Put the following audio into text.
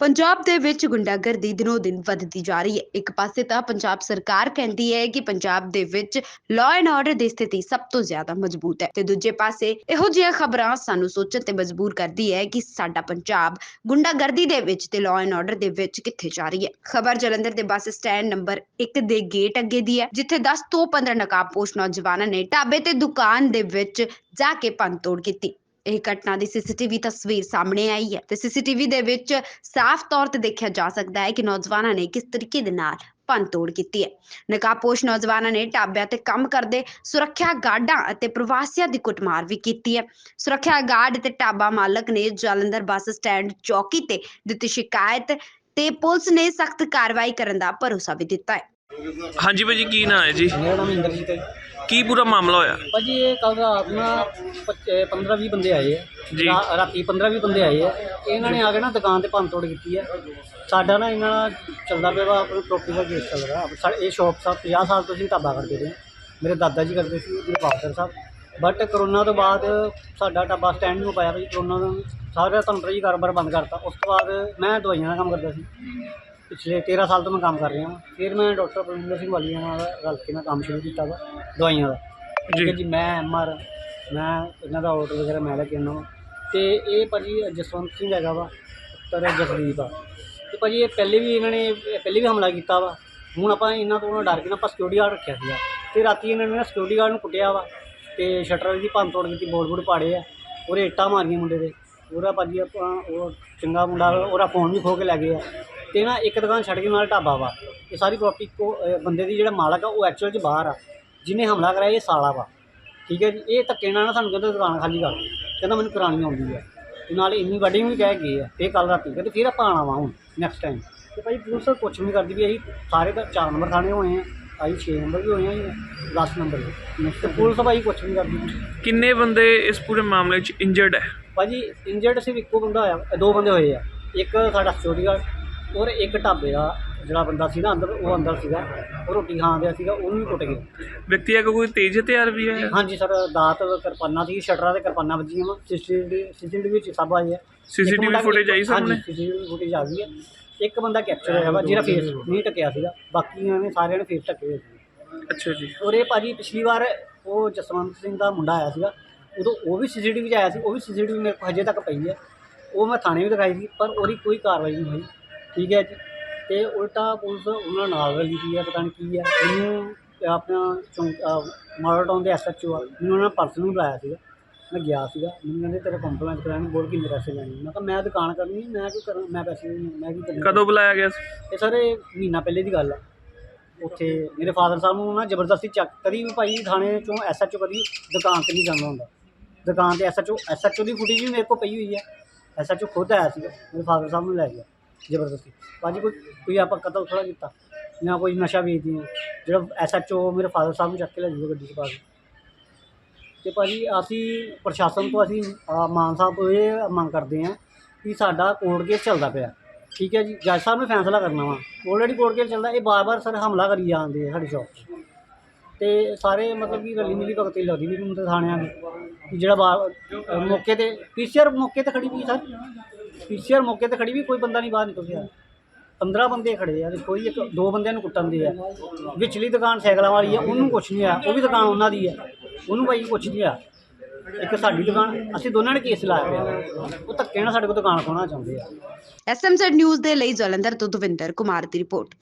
ਪੰਜਾਬ ਦੇ ਵਿੱਚ ਗੁੰਡਾਗਰਦੀ ਦਿਨੋ ਦਿਨ ਵੱਧਦੀ ਜਾ ਰਹੀ ਹੈ। ਇੱਕ ਪਾਸੇ ਤਾਂ ਪੰਜਾਬ ਸਰਕਾਰ ਕਹਿੰਦੀ ਹੈ ਕਿ ਪੰਜਾਬ ਦੇ ਵਿੱਚ ਲਾਅ ਐਂਡ ਆਰਡਰ ਦੀ ਸਥਿਤੀ ਸਭ ਤੋਂ ਜ਼ਿਆਦਾ ਮਜ਼ਬੂਤ ਹੈ। ਤੇ ਦੂਜੇ ਪਾਸੇ ਇਹੋ ਜਿਹੀਆਂ ਖਬਰਾਂ ਸਾਨੂੰ ਸੋਚਣ ਤੇ ਮਜਬੂਰ ਕਰਦੀ ਹੈ ਕਿ ਸਾਡਾ ਪੰਜਾਬ ਗੁੰਡਾਗਰਦੀ ਦੇ ਵਿੱਚ ਤੇ ਲਾਅ ਐਂਡ ਆਰਡਰ ਦੇ ਵਿੱਚ ਕਿੱਥੇ ਜਾ ਰਹੀ ਹੈ। ਖਬਰ ਜਲੰਧਰ ਦੇ ਬੱਸ ਸਟੈਂਡ ਨੰਬਰ 1 ਦੇ ਗੇਟ ਅੱਗੇ ਦੀ ਹੈ, ਜਿੱਥੇ 10 ਤੋਂ 15 ਨਕਾਬਪੋਸ਼ ਨੌਜਵਾਨਾਂ ਨੇ ਢਾਬੇ ਤੇ ਦੁਕਾਨ ਦੇ ਵਿੱਚ ਜਾ ਕੇ ਭੰਨਤੋੜ ਕੀਤੀ। ਇਹ ਘਟਨਾ ਦੀ ਸੀਸੀਟੀਵੀ ਤਸਵੀਰ ਸਾਹਮਣੇ ਆਈ ਹੈ ਤੇ ਸੀਸੀਟੀਵੀ ਦੇ ਵਿੱਚ ਸਾਫ਼ ਤੌਰ ਤੇ ਦੇਖਿਆ ਜਾ ਸਕਦਾ ਹੈ ਕਿ ਨੌਜਵਾਨਾਂ ਨੇ ਕਿਸ ਤਰੀਕੇ ਦੇ ਨਾਲ ਭੰਨਤੋੜ ਕੀਤੀ ਹੈ। ਨਕਾਬਪੋਸ਼ ਨੌਜਵਾਨਾਂ ਨੇ ਢਾਬਿਆਂ ਤੇ ਕੰਮ ਕਰਦੇ ਸੁਰੱਖਿਆ ਗਾਰਡਾਂ ਅਤੇ ਪ੍ਰਵਾਸੀਆਂ ਦੀ ਕੁੱਟਮਾਰ ਵੀ ਕੀਤੀ ਹੈ। ਸੁਰੱਖਿਆ ਗਾਰਡ ਤੇ ਢਾਬਾ ਮਾਲਕ ਨੇ ਜਲੰਧਰ ਬੱਸ ਸਟੈਂਡ ਚੌਕੀ ਤੇ ਦਿੱਤੀ ਸ਼ਿਕਾਇਤ ਤੇ ਪੁਲਿਸ ਨੇ ਸਖਤ ਕਾਰਵਾਈ ਕਰਨ ਦਾ ਭਰੋਸਾ ਵੀ ਦਿੱਤਾ ਹੈ। ਹਾਂਜੀ ਭਾਜੀ ਕੀ ਨਾਂ ਹੈ ਜੀ? ਮੇਰਾ ਨਾਮ ਇੰਦਰਜੀਤ ਹੈ। ਕੀ ਪੂਰਾ ਮਾਮਲਾ ਹੋਇਆ? ਭਾਜੀ ਇਹ ਕੱਲ ਰਾਤ ਨਾ 15 20 ਬੰਦੇ ਆਏ ਆ। ਜੀ। ਰਾ- ਰਾਤੀ 15 20 ਬੰਦੇ ਆਏ ਆ। ਇਹਨਾਂ ਨੇ ਆ ਕੇ ਨਾ ਦੁਕਾਨ ਤੇ ਭੰਨ ਤੋੜ ਕੀਤੀ ਹੈ ਸਾਡਾ ਨਾ ਇਹਨਾਂ ਨਾਲ ਚੱਲਦਾ ਪਿਆ ਵਾ ਆਪਣੀ ਪ੍ਰੋਪਰਟੀ ਦਾ ਕੇਸ ਚੱਲ ਰਿਹਾ। ਸਾ ਇਹ ਸ਼ੌਪ ਸਾਹਿਬ 50 ਸਾਲ ਤੋਂ ਅਸੀਂ ਢਾਬਾ ਕਰਦੇ ਰਹੇ ਮੇਰੇ ਦਾਦਾ ਜੀ ਕਰਦੇ ਸੀ ਮੇਰੇ ਫਾਦਰ ਸਾਹਿਬ। ਬਟ ਕਰੋਨਾ ਤੋਂ ਬਾਅਦ ਸਾਡਾ ਢਾਬਾ ਸਟੈਂਡ ਨੂੰ ਪਾਇਆ ਭਾਜੀ ਕਰੋਨਾ ਤੋਂ ਸਾਰਾ ਤੁਹਾਨੂੰ ਜੀ ਕਾਰੋਬਾਰ ਬੰਦ ਕਰਤਾ। ਉਸ ਤੋਂ ਬਾਅਦ ਮੈਂ ਦਵਾਈਆਂ ਦਾ ਕੰਮ ਕਰਦਾ ਸੀ। ਪਿਛਲੇ 13 ਸਾਲ ਤੋਂ ਮੈਂ ਕੰਮ ਕਰ ਰਿਹਾ। ਹਾਂ ਫਿਰ ਮੈਂ ਡਾਕਟਰ ਬਲਵਿੰਦਰ ਸਿੰਘ ਵਾਲੀਆ ਨਾਲ ਰਲ ਕੇ ਮੈਂ ਕੰਮ ਸ਼ੁਰੂ ਕੀਤਾ ਵਾ ਦਵਾਈਆਂ ਦਾ। ਠੀਕ ਹੈ ਜੀ। ਮੈਂ ਐਮਆਰ ਮੈਂ ਇਹਨਾਂ ਦਾ ਆਰਡਰ ਵਗੈਰਾ ਮੈਂ ਲੈ ਕੇ ਆਉਂਦਾ ਵਾਂ। ਤੇ ਇਹ ਭਾਜੀ ਜਸਵੰਤ ਸਿੰਘ ਹੈਗਾ ਵਾ ਪੁੱਤਰ ਜਸਦੀਪ ਆ। ਤੇ ਭਾਜੀ ਇਹ ਪਹਿਲੇ ਵੀ ਇਹਨਾਂ ਨੇ ਪਹਿਲੇ ਵੀ ਹਮਲਾ ਕੀਤਾ ਵਾ। ਹੁਣ ਆਪਾਂ ਇਹਨਾਂ ਤੋਂ ਡਰ ਕੇ ਨਾ ਆਪਾਂ ਸਿਕਿਉਰਿਟੀ ਗਾਰਡ ਰੱਖਿਆ ਸੀਗਾ। ਤੇ ਰਾਤੀ ਇਹਨਾਂ ਨੇ ਨਾ ਸਿਕਿਉਰਿਟੀ ਗਾਰਡ ਨੂੰ ਕੁੱਟਿਆ ਵਾ। ਤੇ ਸ਼ਟਰ ਦੀ ਭੰਨ ਤੋੜ ਕੀਤੀ ਬੋਰਡ ਬੋਰਡ ਪਾੜੇ ਆ। ਉਹਦੇ ਇੱਟਾਂ ਮਾਰੀਆਂ ਮੁੰਡੇ ਦੇ। ਉਹਦਾ ਭਾਜੀ ਆਪਾਂ, ਉਹ ਚੰਗਾ ਮੁੰਡਾ, ਉਹਦਾ ਫੋਨ ਵੀ ਖੋ ਕੇ ਲੈ ਗਏ ਆ। ਤੇ ਨਾ ਇੱਕ ਦੁਕਾਨ ਛੱਡ ਕੇ ਨਾਲ ਢਾਬਾ ਵਾ। ਇਹ ਸਾਰੀ ਪ੍ਰਾਪਰਟੀ ਕੋ ਬੰਦੇ ਦੀ ਜਿਹੜਾ ਮਾਲਕ ਆ, ਉਹ ਐਕਚੁਅਲ 'ਚ ਬਾਹਰ ਆ। ਜਿਹਨੇ ਹਮਲਾ ਕਰਾਇਆ ਇਹ ਸਾਲਾ ਵਾ। ਠੀਕ ਹੈ ਜੀ? ਇਹ ਧੱਕੇ ਨਾਲ ਨਾ ਸਾਨੂੰ ਕਹਿੰਦਾ ਦੁਕਾਨ ਖਾਲੀ ਕਰ ਦਿਓ। ਕਹਿੰਦਾ ਮੈਨੂੰ ਕਰਾਣੀ ਆਉਂਦੀ ਹੈ ਤੇ ਨਾਲ ਇੰਨੀ ਵੱਡੀ ਵੀ ਕਹਿ ਗਏ ਆ। ਇਹ ਕੱਲ ਰਾਤੀ ਕਹਿੰਦੇ ਫਿਰ ਆਪਾਂ ਆਉਣਾ ਵਾ ਹੁਣ ਨੈਕਸਟ ਟਾਈਮ ਤੇ ਭਾਈ ਪੁਲਿਸ ਕੁਛ ਨਹੀਂ ਕਰਦੀ ਵੀ ਅਸੀਂ ਸਾਰੇ ਤਾਂ 4 ਨੰਬਰ ਥਾਣੇ ਹੋਏ ਆ। ਅਸੀਂ 6 ਨੰਬਰ ਵੀ ਹੋਏ ਆ ਜੀ 10 ਨੰਬਰ ਵੀ। ਤੇ ਪੁਲਿਸ ਭਾਈ ਕੁਛ ਨਹੀਂ ਕਰਦੀ ਕਿੰਨੇ ਬੰਦੇ ਇਸ ਪੂਰੇ ਮਾਮਲੇ 'ਚ ਇੰਜਰਡ ਹੈ? ਭਾਜੀ ਇੰਜਰਡ ਸਿਰਫ ਇੱਕੋ ਬੰਦਾ ਹੋਇਆ ਦੋ ਬੰਦੇ ਹੋਏ ਆ। ਇੱਕ ਸਾਡਾ ਸਿਕਿਉਰਿਟੀ ਗਾਰਡ ਔਰ ਇੱਕ ਢਾਬੇ ਦਾ ਜਿਹੜਾ ਬੰਦਾ ਸੀ ਨਾ ਅੰਦਰ ਉਹ ਅੰਦਰ ਸੀਗਾ। ਉਹ ਰੋਟੀ ਖਾਣ ਡਿਆ ਸੀਗਾ ਉਹਨੂੰ ਵੀ ਕੁੱਟ ਗਏ। ਵਿਅਕਤੀ ਹੈਗਾ ਕੋਈ ਤੇਜ਼ ਹਥਿਆਰ ਵੀ ਹੈ? ਹਾਂਜੀ ਸਰ ਦਾਤ ਕਿਰਪਾਨਾਂ ਸੀ ਸ਼ਟਰਾਂ ਤੇ ਕਿਰਪਾਨਾਂ ਵੱਜੀਆਂ ਵਾ। ਸੀਸੀਟੀਵੀ ਸੀਸੀਟੀਵੀ ਵਿੱਚ ਸਭ ਆਏ ਆ। ਸੀਸੀਟੀਵੀ ਫੁਟੇਜ ਆਈ ਸਾਹਮਣੇ? ਸੀਸੀਟੀਵੀ ਫੁਟੇਜ ਆ ਗਈ ਹੈ ਇੱਕ ਬੰਦਾ ਕੈਪਚਰ ਹੋਇਆ ਵਾ ਜਿਹੜਾ ਫੇਸ ਨਹੀਂ ਟਕਿਆ ਸੀਗਾ। ਬਾਕੀਆਂ ਨੇ ਸਾਰਿਆਂ ਨੇ ਫੇਸ ਢੱਕੇ ਹੋਏ ਸੀ ਅੱਛਾ ਜੀ। ਔਰ ਇਹ ਭਾਜੀ ਪਿਛਲੀ ਵਾਰ ਉਹ ਜਸਵੰਤ ਸਿੰਘ ਦਾ ਮੁੰਡਾ ਆਇਆ ਸੀਗਾ। ਉਦੋਂ ਉਹ ਵੀ ਸੀਸੀਟੀਵੀ 'ਚ ਆਇਆ ਸੀ ਉਹ ਵੀ ਸੀਸੀਟੀਵੀ ਮੇਰੇ ਕੋਲ ਹਜੇ ਤੱਕ ਪਈ ਹੈ। ਉਹ ਮੈਂ ਥਾਣੇ ਵੀ ਦਿਖਾਈ ਸੀ ਪਰ ਉਹਦੀ ਕੋਈ ਕਾਰਵਾਈ ਨਹੀਂ ਹੋਈ। ਠੀਕ ਹੈ ਜੀ। ਤੇ ਉਲਟਾ ਪੁਲਿਸ ਉਹਨਾਂ ਨਾਲ ਰਲੀ ਦੀ ਹੈ ਪਤਾ ਨਹੀਂ ਕੀ ਹੈ। ਤੇ ਆਪਣਾ ਚੌਂਕ ਮਾਡਲ ਟਾਊਨ ਦੇ ਐਸਐਚਓ ਆ ਮੈਨੂੰ ਉਹਨਾਂ ਪਰਸਨ ਨੂੰ ਬੁਲਾਇਆ ਸੀਗਾ। ਮੈਂ ਗਿਆ ਸੀਗਾ ਮੈਨੂੰ ਕਹਿੰਦੇ ਤੇਰੇ ਕੰਪਲੇਂਟ ਕਰਾਣੀ ਬੋਲ ਕਿੰਨੇ ਪੈਸੇ ਲੈਣੇ ਮੈਂ ਕਿਹਾ ਮੈਂ ਦੁਕਾਨ ਕਰਨੀ ਹੈ, ਮੈਂ ਕੀ ਕਰਾਂ ਮੈਂ ਪੈਸੇ ਨਹੀਂ ਮੈਂ ਕੀ ਕਰਨਾ ਕਦੋਂ ਬੁਲਾਇਆ ਗਿਆ ਸੀ? ਇਹ ਸਰ ਮਹੀਨਾ ਪਹਿਲੇ ਦੀ ਗੱਲ ਆ। ਉੱਥੇ ਮੇਰੇ ਫਾਦਰ ਸਾਹਿਬ ਨੂੰ ਨਾ ਜ਼ਬਰਦਸਤੀ ਚੱਕ ਕਦੀ ਵੀ ਭਾਈ ਥਾਣੇ ਚੋਂ ਐਸਐਚਓ ਕਦੀ ਦੁਕਾਨ ਤੇ ਨਹੀਂ ਜਾਂਦਾ ਹੁੰਦਾ। ਦੁਕਾਨ ਤੇ ਐਸਐਚਓ ਐਸਐਚਓ ਦੀ ਫੁਟੇਜ ਵੀ ਮੇਰੇ ਕੋਲ ਪਈ ਹੋਈ ਹੈ ਐਸਐਚਓ ਖੁਦ ਆਇਆ ਸੀਗਾ ਮੇਰੇ ਫਾਦਰ ਸਾਹਿਬ ਨੂੰ ਲੈ ਗਿਆ ਜ਼ਬਰਦਸਤੀ। ਭਾਜੀ ਕੋਈ ਕੋਈ ਆਪਾਂ ਕਤਲ ਥੋੜਾ ਕੀਤਾ ਨਾ ਕੋਈ ਨਸ਼ਾ ਵੇਚਦੀ ਹੈ ਜਿਹੜਾ ਐਸਐਚਓ ਮੇਰੇ ਫਾਦਰ ਸਾਹਿਬ ਨੂੰ ਚੱਕ ਕੇ ਲੈ ਜੂਗਾ ਗੱਡੀ 'ਚ ਪਾ ਕੇ। ਤੇ ਭਾਜੀ ਅਸੀਂ ਪ੍ਰਸ਼ਾਸਨ ਤੋਂ ਅਸੀਂ ਅਹ, ਮਾਨ ਸਾਹਿਬ ਤੋਂ ਇਹ ਮੰਗ ਕਰਦੇ ਹਾਂ ਕਿ ਸਾਡਾ ਕੋਰਟ ਕੇਸ ਚੱਲਦਾ ਪਿਆ। ਠੀਕ ਹੈ ਜੀ? ਜੱਜ ਸਾਹਿਬ ਨੇ ਫੈਸਲਾ ਕਰਨਾ ਵਾ। ਆਲਰੇਡੀ ਕੋਰਟ ਕੇਸ ਚੱਲਦਾ ਇਹ ਬਾਰ-ਬਾਰ ਸਰ ਹਮਲਾ ਕਰੀ ਜਾਂਦੇ ਆ ਸਾਡੀ ਸ਼ੌਪ 'ਤੇ ਤੇ ਸਾਰੇ ਮਤਲਬ ਕਿ ਰਲੀ ਮਿਲੀ ਭਗਤੀ ਲੱਗਦੀ ਵੀ ਮੈਨੂੰ ਤੇ ਥਾਣਿਆਂ ਦੀ ਕਿ ਜਿਹੜਾ ਬਾਹਰ ਅਹ, ਮੌਕੇ ਤੇ ਪੀਸੀਆਰ ਮੌਕੇ ਤੇ ਖੜੀ ਵੀ ਸਰ। ਪੀਸੀਆਰ ਮੌਕੇ ਤੇ ਖੜੀ ਵੀ ਕੋਈ ਬੰਦਾ ਨਹੀਂ ਬਾਹਰ ਨਿਕਲ ਗਿਆ 15 ਬੰਦੇ ਖੜੇ ਆ ਤੇ ਕੋਈ ਇੱਕ ਦੋ ਬੰਦਿਆਂ ਨੂੰ ਕੁੱਟਣ ਦੇ ਆ। ਵਿਚਲੀ ਦੁਕਾਨ ਸਾਈਕਲਾਂ ਵਾਲੀ ਆ ਉਹਨੂੰ ਕੁਛ ਨਹੀਂ ਆ ਉਹ ਵੀ ਦੁਕਾਨ ਉਹਨਾਂ ਦੀ ਆ। ਉਹਨੂੰ ਭਾਈ ਕੁਛ ਨਹੀਂ ਆ, ਇੱਕ ਸਾਡੀ ਦੁਕਾਨ, ਅਸੀਂ ਦੋਨਾਂ ਨੇ ਕੇਸ ਲਾਇਆ ਪਿਆ। ਉਹ ਧੱਕੇ ਨਾਲ ਸਾਡੇ ਕੋਲ ਦੁਕਾਨ ਖੋਣਾ ਚਾਹੁੰਦੇ ਆ। ਐਸਐਮਜ਼ੈਡ ਨਿਊਜ਼ ਦੇ ਲਈ ਜਲੰਧਰ ਤੋਂ ਦਵਿੰਦਰ ਕੁਮਾਰ ਦੀ ਰਿਪੋਰਟ।